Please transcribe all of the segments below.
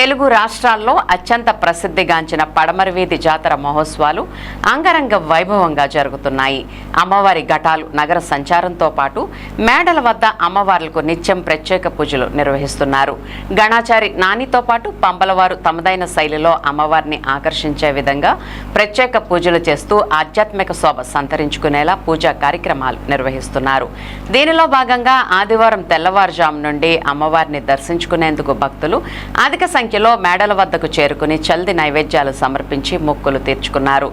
తెలుగు రాష్ట్రాల్లో అత్యంత ప్రసిద్ధిగాంచిన పడమరివీధి జాతర మహోత్సవాలు అంగరంగ వైభవంగా జరుగుతున్నాయి. అమ్మవారి ఘటాలు నగర సంచారంతో పాటు మేడల వద్ద అమ్మవార్లకు నిత్యం ప్రత్యేక పూజలు నిర్వహిస్తున్నారు. గణాచారి నానితో పాటు పంపలవారు తమదైన శైలిలో అమ్మవారిని ఆకర్షించే విధంగా ప్రత్యేక పూజలు చేస్తూ ఆధ్యాత్మిక శోభ సంతరించుకునేలా పూజా కార్యక్రమాలు నిర్వహిస్తున్నారు. దీనిలో భాగంగా ఆదివారం తెల్లవారుజాము నుండి అమ్మవారిని దర్శించుకునేందుకు భక్తులు అధిక సంఖ్య సంఖ్యలో మేడల వద్దకు చేరుకుని చల్ది నైవేద్యాలు సమర్పించి మొక్కులు తీర్చుకున్నారు.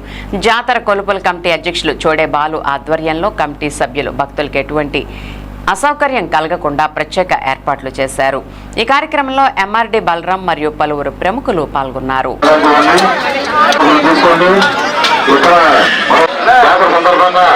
జాతర కొలుపుల కమిటీ అధ్యక్షులు చోడే బాలు ఆధ్వర్యంలో కమిటీ సభ్యులు భక్తులకు ఎటువంటి అసౌకర్యం కలగకుండా ప్రత్యేక ఏర్పాట్లు చేశారు. ఈ కార్యక్రమంలో ఎంఆర్డి బలరాం మరియు పలువురు ప్రముఖులు పాల్గొన్నారు. ఇక్కడ సందర్భంగా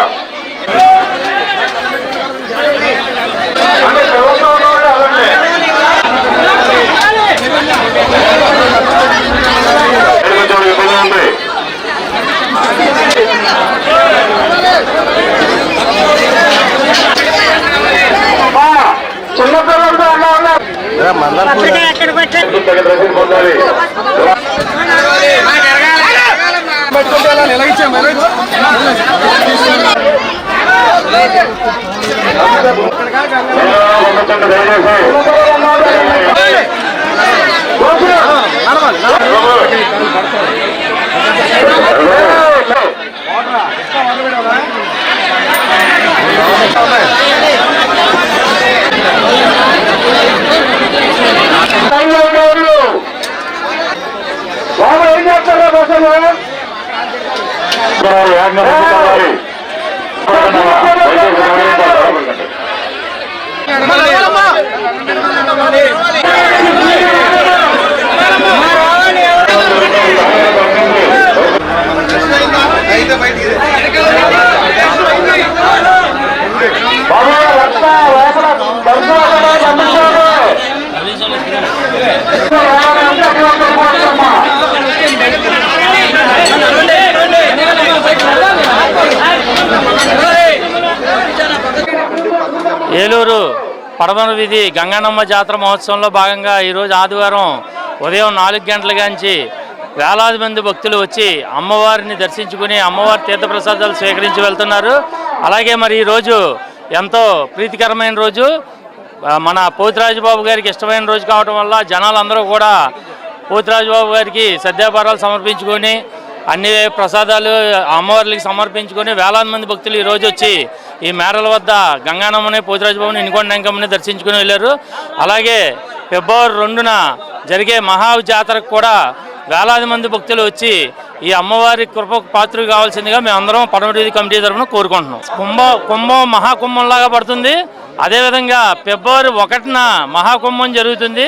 పెట్టుకుంటే దయచేసి బాబు ఏం చేస్తారా బస్సులు? బాబు ఏలూరు పడమర వీధి గంగానమ్మ జాతర మహోత్సవంలో భాగంగా ఈరోజు ఆదివారం ఉదయం నాలుగు గంటల నుంచి వేలాది మంది భక్తులు వచ్చి అమ్మవారిని దర్శించుకుని అమ్మవారి తీర్థప్రసాదాలు స్వీకరించి వెళ్తున్నారు. అలాగే మరి ఈరోజు ఎంతో ప్రీతికరమైన రోజు. మన పోతిరాజుబాబు గారికి ఇష్టమైన రోజు కావడం వల్ల జనాలందరూ కూడా పోతిరాజుబాబు గారికి సద్యాపారాలు సమర్పించుకొని అన్ని ప్రసాదాలు అమ్మవార్లకి సమర్పించుకొని వేలాది మంది భక్తులు ఈ రోజు వచ్చి ఈ మేడల వద్ద గంగానమ్మని పోతిరాజుబాబుని ఇనుకొండ వెంకమ్మని దర్శించుకుని వెళ్ళారు. అలాగే ఫిబ్రవరి రెండున జరిగే మహా జాతరకు కూడా వేలాది మంది భక్తులు వచ్చి ఈ అమ్మవారి కృపకు పాత్ర కావాల్సిందిగా మేము అందరం పడమటి కమిటీ తరఫున కోరుకుంటున్నాం. కుంభ కుంభం మహాకుంభంలాగా పడుతుంది. అదేవిధంగా ఫిబ్రవరి ఒకటిన మహాకుంభం జరుగుతుంది.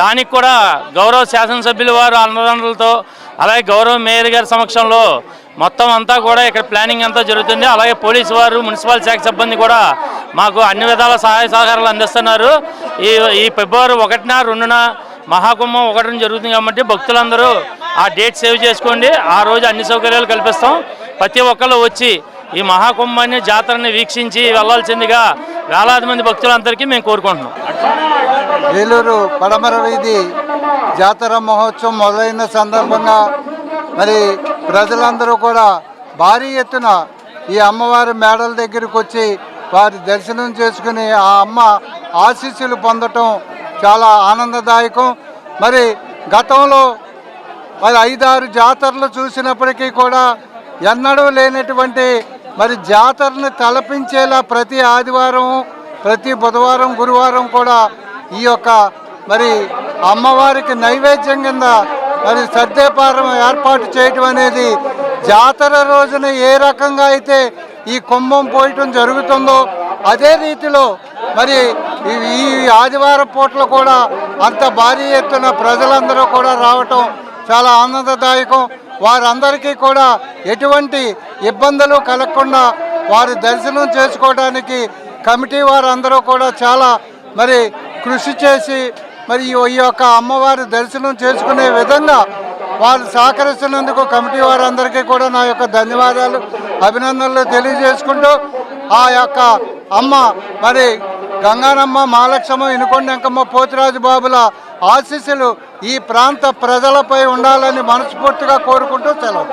దానికి కూడా గౌరవ శాసనసభ్యుల వారు అన్నదండలతో అలాగే గౌరవ మేయర్ గారి సమక్షంలో మొత్తం అంతా కూడా ఇక్కడ ప్లానింగ్ అంతా జరుగుతుంది. అలాగే పోలీసు వారు మున్సిపల్ శాఖ సిబ్బంది కూడా మాకు అన్ని విధాల సహాయ సహకారాలు అందిస్తున్నారు. ఈ ఈ ఫిబ్రవరి ఒకటిన రెండున మహాకుంభం ఒకటిన జరుగుతుంది కాబట్టి భక్తులందరూ ఆ డేట్ సేవ్ చేసుకోండి. ఆ రోజు అన్ని సౌకర్యాలు కల్పిస్తాం. ప్రతి ఒక్కళ్ళు వచ్చి ఈ మహాకుంభాన్ని జాతరని వీక్షించి వెళ్ళాల్సిందిగా వేలాది మంది భక్తులందరికీ మేము కోరుకుంటున్నాం. ఏలూరు పడమర వీధి జాతర మహోత్సవం మొదలైన సందర్భంగా మరి ప్రజలందరూ కూడా భారీ ఎత్తున ఈ అమ్మవారి మేడల దగ్గరికి వచ్చి వారి దర్శనం చేసుకుని ఆ అమ్మ ఆశీస్సులు పొందటం చాలా ఆనందదాయకం. మరి గతంలో మరి ఐదారు జాతరలు చూసినప్పటికీ కూడా ఎన్నడూ లేనటువంటి మరి జాతరను తలపించేలా ప్రతి ఆదివారం ప్రతి బుధవారం గురువారం కూడా ఈ యొక్క మరి అమ్మవారికి నైవేద్యం కింద మరి సర్దేపారం ఏర్పాటు చేయటం అనేది జాతర రోజున ఏ రకంగా అయితే ఈ కుంభం పోయటం జరుగుతుందో అదే రీతిలో మరి ఈ- ఈ ఆదివారం పూటలు కూడా అంత భారీ ఎత్తున ప్రజలందరూ కూడా రావటం చాలా ఆనందదాయకం. వారందరికీ కూడా ఎటువంటి ఇబ్బందులు కలగకుండా వారి దర్శనం చేసుకోవడానికి కమిటీ వారందరూ కూడా చాలా మరి కృషి చేసి మరి ఈ యొక్క అమ్మవారి దర్శనం చేసుకునే విధంగా వారు సహకరిస్తున్నందుకు కమిటీ వారందరికీ కూడా నా యొక్క ధన్యవాదాలు అభినందనలు తెలియజేసుకుంటూ ఆ యొక్క అమ్మ మరి గంగానమ్మ మహాలక్ష్మ ఇనుకొండెంకమ్మ పోతిరాజు బాబుల ఆశీస్సులు ఈ ప్రాంత ప్రజలపై ఉండాలని మనస్ఫూర్తిగా కోరుకుంటూ సెలవు.